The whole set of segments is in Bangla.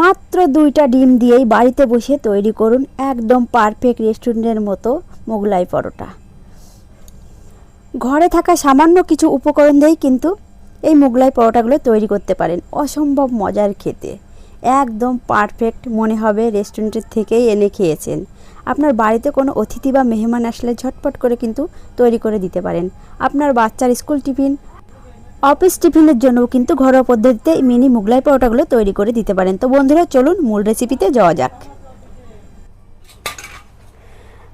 মাত্র দুইটা ডিম দিয়েই বাড়িতে বসে তৈরি করুন একদম পারফেক্ট রেস্টুরেন্টের মতো মোগলাই পরোটা। ঘরে থাকা সামান্য কিছু উপকরণ দিয়েই কিন্তু এই মোগলাই পরোটাগুলো তৈরি করতে পারেন। অসম্ভব মজার খেতে। একদম পারফেক্ট মনে হবে রেস্টুরেন্টের থেকেই এনে খেয়েছেন। আপনার বাড়িতে কোনো অতিথি বা মেহমান আসলে ঝটপট করে কিন্তু তৈরি করে দিতে পারেন। আপনার বাচ্চার স্কুল টিফিন অফিস টিফিনের জন্যও কিন্তু ঘরোয়া পদ্ধতিতে মিনি মুগলাই পরোটাগুলো তৈরি করে দিতে পারেন। তো বন্ধুরা, চলুন মূল রেসিপিতে যাওয়া যাক।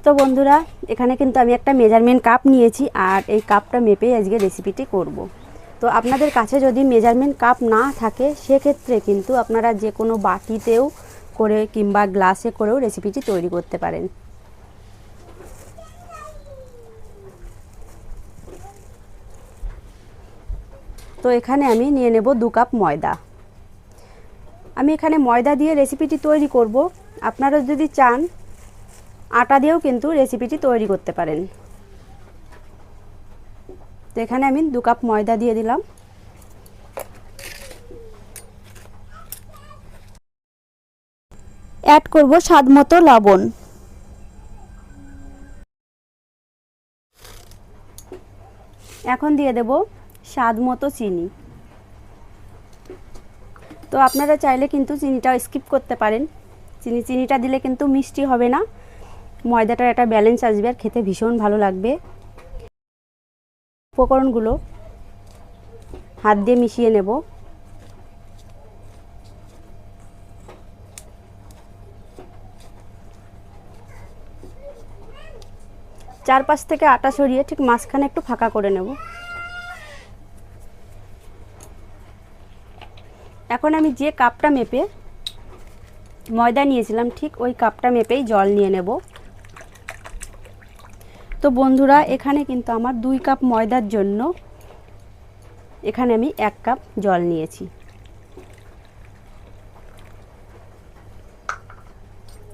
তো বন্ধুরা, এখানে কিন্তু আমি একটা মেজারমেন্ট কাপ নিয়েছি আর এই কাপটা মেপেই আজকে রেসিপিটি করব। তো আপনাদের কাছে যদি মেজারমেন্ট কাপ না থাকে, সেক্ষেত্রে কিন্তু আপনারা যে কোনো বাটিতেও করে কিংবা গ্লাসে করেও রেসিপিটি তৈরি করতে পারেন। তো এখানে আমি নিয়ে নেব দু কাপ ময়দা। আমি এখানে ময়দা দিয়ে রেসিপিটি তৈরি করব। আপনারা যদি চান, আটা দিয়েও কিন্তু রেসিপিটি তৈরি করতে পারেন। তো এখানে আমি দু কাপ ময়দা দিয়ে দিলাম। অ্যাড করব স্বাদ মতো লবণ। এখন দিয়ে দেব স্বাদ মতো চিনি। তো আপনারা চাইলে কিন্তু চিনিটা স্কিপ করতে পারেন। চিনি, চিনিটা দিলে কিন্তু মিষ্টি হবে না। ময়দাটার একটা ব্যালেন্স আসবে আর খেতে ভীষণ ভালো লাগবে। উপকরণগুলো হাত দিয়ে মিশিয়ে নেব। চারপাশ থেকে আটা সরিয়ে ঠিক মাঝখানে একটু ফাঁকা করে নেব। এখন আমি যে কাপটা মেপে ময়দা নিয়েছিলাম, ঠিক ওই কাপটা মেপেই জল নিয়ে নেব। তো বন্ধুরা, এখানে কিন্তু আমার দুই কাপ ময়দার জন্য এখানে আমি এক কাপ জল নিয়েছি।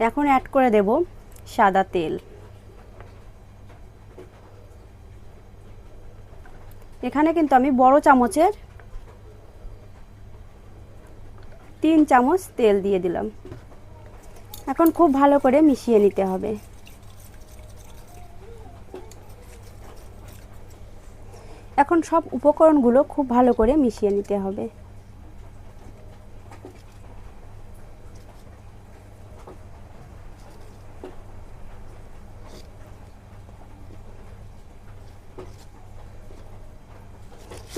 এখন অ্যাড করে দেব সাদা তেল। এখানে কিন্তু আমি বড় চামচের তিন চামচ তেল দিয়ে দিলাম। এখন খুব ভালো করে মিশিয়ে নিতে হবে। এখন সব উপকরণগুলো খুব ভালো করে মিশিয়ে নিতে হবে।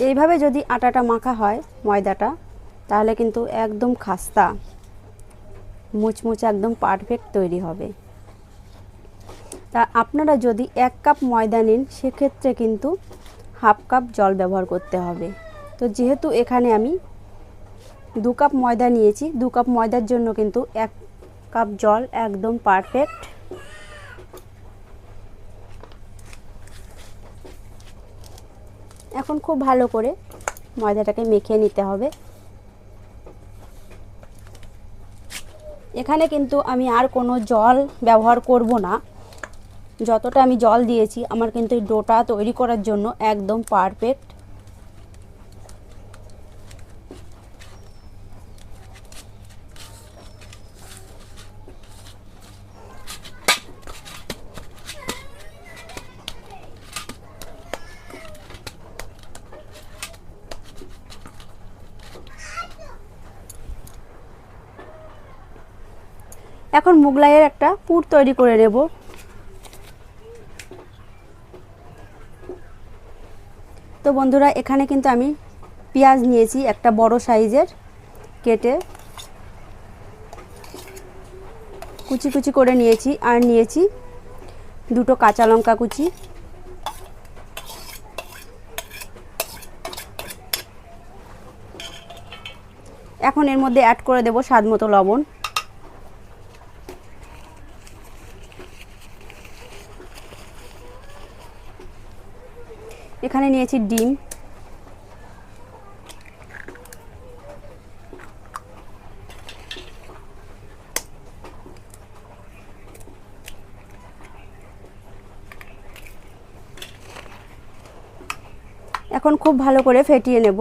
এইভাবে যদি আটাটা মাখা হয় ময়দাটা তাহলে কিন্তু একদম খাস্তা। মুচমুচে একদম পারফেক্ট তৈরি হবে। তা আপনারা যদি এক কাপ ময়দা নিন, সেক্ষেত্রে কিন্তু হাফ কাপ জল ব্যবহার করতে হবে। তো যেহেতু এখানে আমি দু কাপ ময়দা নিয়েছি, দু কাপ ময়দার জন্য কিন্তু এক কাপ জল একদম পারফেক্ট এখন খুব ভালো করে ময়দাটাকে মেখে নিতে হবে। এখানে কিন্তু আমি আর কোনো জল ব্যবহার করব না। যতটা আমি জল দিয়েছি, আমার কিন্তু এই ডোটা তৈরি করার জন্য একদম পারফেক্ট এখন মুগলাইয়ের একটা পুর তৈরি করে নেব। তো বন্ধুরা, এখানে কিন্তু আমি পেঁয়াজ নিয়েছি একটা বড় সাইজের কেটে। কুচি কুচি করে নিয়েছি, আর নিয়েছি দুটো কাঁচা লঙ্কা কুচি। এখন এর মধ্যে অ্যাড করে দেব স্বাদ মতো লবণ। এখানে নিয়েছি ডিম। এখন খুব ভালো করে ফেটিয়ে নেব।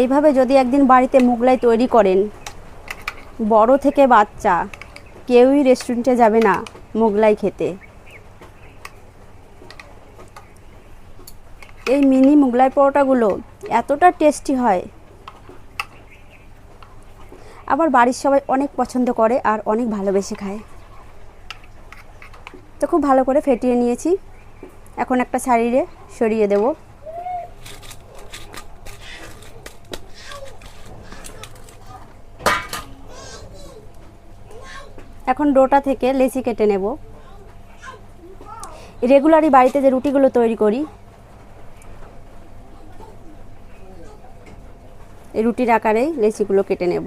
এইভাবে যদি একদিন বাড়িতে মোগলাই তৈরি করেন বড় থেকে বাচ্চা, কেউই রেস্টুরেন্টে যাবে না মোগলাই খেতে। এই মিনি মোগলাই পরোটাগুলো এতটা টেস্টি হয়। আবার বাড়ির সবাই অনেক পছন্দ করে আর অনেক ভালোবেসে খায়। তো খুব ভালো করে ফেটিয়ে নিয়েছি। এখন একটা শাড়িরে সরিয়ে দেব। এখন ডোটা থেকে লেচি কেটে নেব। রেগুলারই বাড়িতে যে রুটিগুলো তৈরি করি, এই রুটির আকারেই লেচিগুলো কেটে নেব।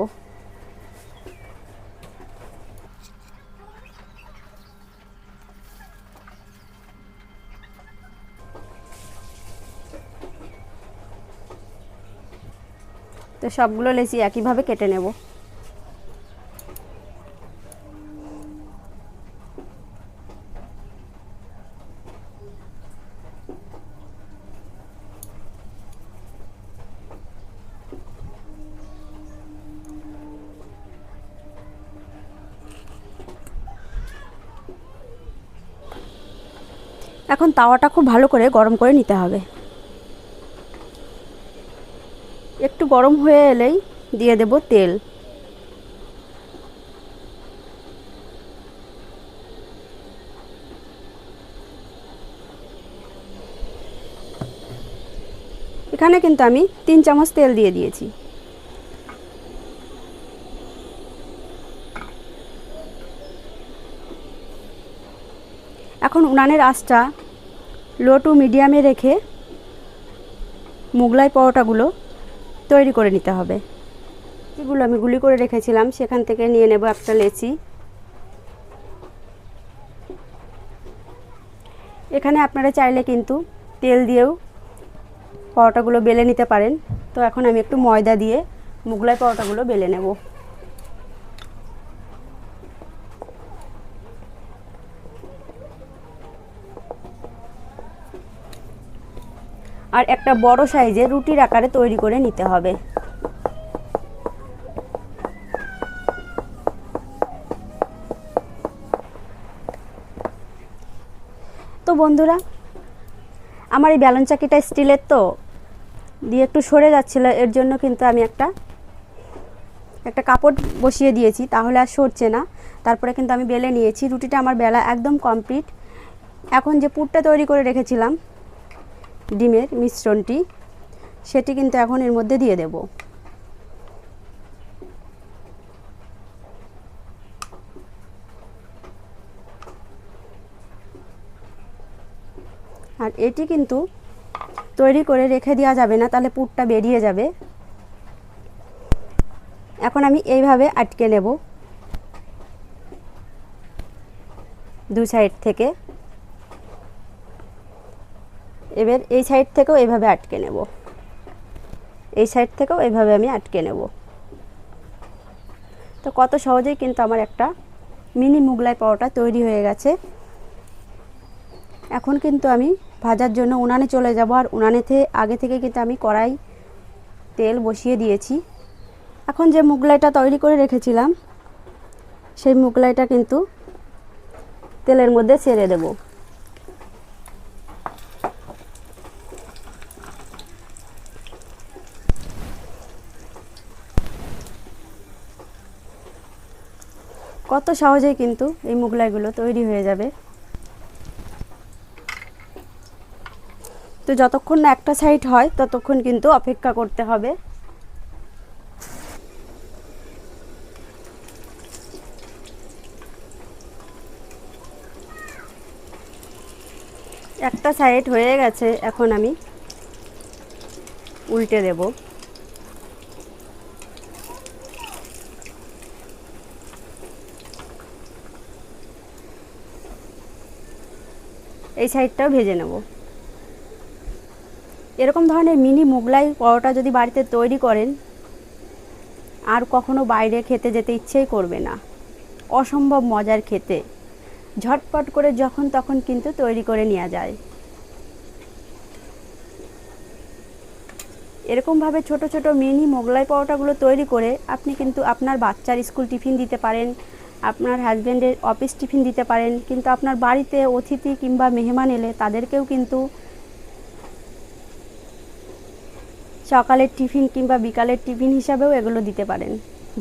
তো সবগুলো লেচি একইভাবে কেটে নেব। এখন তাওয়াটা খুব ভালো করে গরম করে নিতে হবে। একটু গরম হয়ে এলেই দিয়ে দেব তেল। এখানে কিন্তু আমি তিন চামচ তেল দিয়ে দিয়েছি। এখন উনানের আঁচটা লো টু মিডিয়ামে রেখে মোগলাই পরোটাগুলো তৈরি করে নিতে হবে। যেগুলো আমি গুলি করে রেখেছিলাম, সেখান থেকে নিয়ে নেব একটা লেচি। এখানে আপনারা চাইলে কিন্তু তেল দিয়েও পরোটাগুলো বেলে নিতে পারেন। তো এখন আমি একটু ময়দা দিয়ে মোগলাই পরোটাগুলো বেলে নেব। আর একটা বড় সাইজের রুটির আকারে তৈরি করে নিতে হবে। তো বন্ধুরা, আমার এই ব্যালন চাকিটা স্টিলের তো, দিয়ে একটু সরে যাচ্ছিল, এর জন্য কিন্তু আমি একটা একটা কাপড় বসিয়ে দিয়েছি, তাহলে আর সরছে না। তারপরে কিন্তু আমি বেলে নিয়েছি, রুটিটা আমার বেলা একদম কমপ্লিট। এখন যে পুরটা তৈরি করে রেখেছিলাম ডিমের মিশ্রণটি, সেটি কিন্তু এখন এর মধ্যে দিয়ে দেব। আর এটি কিন্তু তৈরি করে রেখে দেওয়া যাবে না, তাহলে পুরটা বেরিয়ে যাবে। এখন আমি এইভাবে আটকে নেব। দু সাইড থেকে। এবার এই সাইড থেকেও এভাবে আটকে নেব। এই সাইড থেকেও এইভাবে আমি আটকে নেব। তো কত সহজেই কিন্তু আমার একটা মিনি মুগলাই পরোটা তৈরি হয়ে গেছে। এখন কিন্তু আমি ভাজার জন্য উনানে চলে যাব আর উনানেতে আগে থেকে কিন্তু আমি কড়াই তেল বসিয়ে দিয়েছি। এখন যে মুগলাইটা তৈরি করে রেখেছিলাম, সেই মুগলাইটা কিন্তু তেলের মধ্যে ছেড়ে দেবো। কত সহজেই কিন্তু এই মুগলাইগুলো তৈরি হয়ে যাবে। তো যতক্ষণ না একটা সাইড হয়, ততক্ষণ কিন্তু অপেক্ষা করতে হবে। একটা সাইড হয়ে গেছে, এখন আমি উল্টে দেব। এই সাইডটাও ভেজে নেব। এরকম ধরনের মিনি মোগলাই পরোটা যদি বাড়িতে তৈরি করেন, আর কখনো বাইরে খেতে যেতে ইচ্ছেই করবে না। অসম্ভব মজার খেতে। ঝটপট করে যখন তখন কিন্তু তৈরি করে নেওয়া যায়। এরকমভাবে ছোট ছোট মিনি মোগলাই পরোটাগুলো তৈরি করে আপনি কিন্তু আপনার বাচ্চার স্কুল টিফিন দিতে পারেন আপনার হাজব্যান্ডের অফিস টিফিন দিতে পারেন, কিন্তু আপনার বাড়িতে অতিথি কিংবা মেহমান এলে তাদেরকেও কিন্তু সকালের টিফিন কিংবা বিকালের টিফিন হিসাবেও এগুলো দিতে পারেন।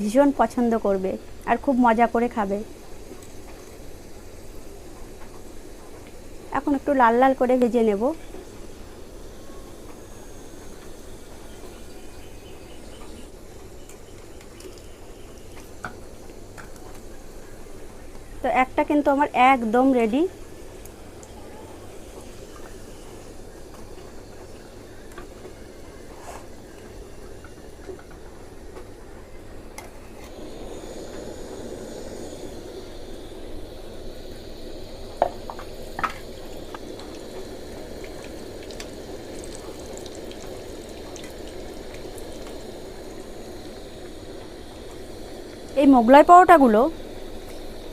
ভীষণ পছন্দ করবে আর খুব মজা করে খাবে। এখন একটু লাল লাল করে ভেজে নেব। তো একটা কিন্তু আমার একদম রেডি এই মোগলাই পরোটাগুলো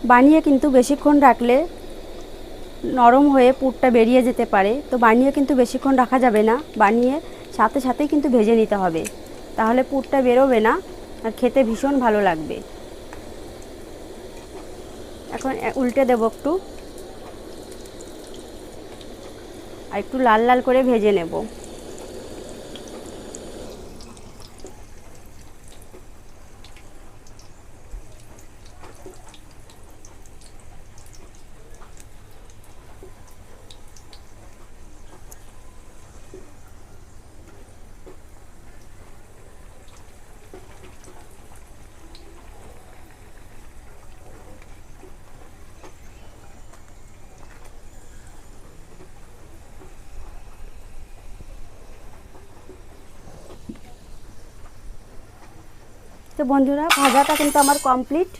বানিয়ে কিন্তু বেশিক্ষণ রাখলে নরম হয়ে পুরটা বেরিয়ে যেতে পারে। তো বানিয়ে কিন্তু বেশিক্ষণ রাখা যাবে না। বানিয়ে সাথে সাথেই কিন্তু ভেজে নিতে হবে। তাহলে পুরটা বেরোবে না আর খেতে ভীষণ ভালো লাগবে। এখন উল্টে দেবো একটু। আর একটু লাল লাল করে ভেজে নেব। তো বন্ধুরা, ভাজাটা কিন্তু আমার কমপ্লিট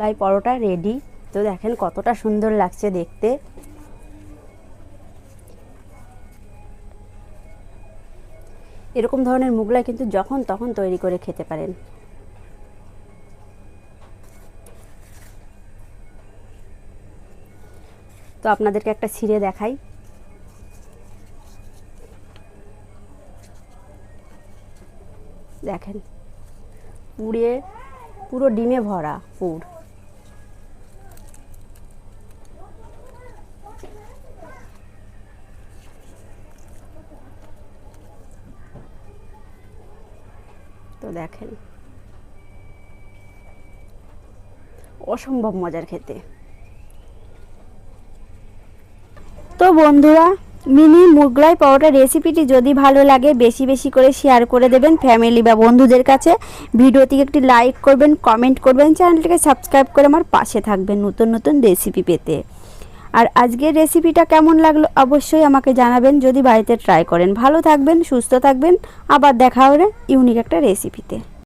লাই পরোটা রেডি তো দেখেন কতটা সুন্দর লাগছে দেখতে। এরকম ধরনের মুগলাই কিন্তু যখন তখন তৈরি করে খেতে পারেন। আপনাদেরকে একটা ছিঁড়ে দেখাই। দেখেন, পুড়ে, পুরো ডিমে ভরা পুর। তো দেখেন, অসম্ভব মজার খেতে। তো বন্ধুরা, মিনি মুগলাই পরোটা রেসিপিটি যদি ভালো লাগে, বেশি বেশি করে শেয়ার করে দেবেন ফ্যামিলি বা বন্ধুদের কাছে। ভিডিওটিকে একটি লাইক করবেন কমেন্ট করবেন চ্যানেলটিকে সাবস্ক্রাইব করে আমার পাশে থাকবেন নতুন নতুন রেসিপি পেতে। আর আজকের রেসিপিটা কেমন লাগল অবশ্যই আমাকে জানাবেন, যদি বাড়িতে ট্রাই করেন। ভালো থাকবেন, সুস্থ থাকবেন, আবার দেখা হবে ইউনিক একটা রেসিপিতে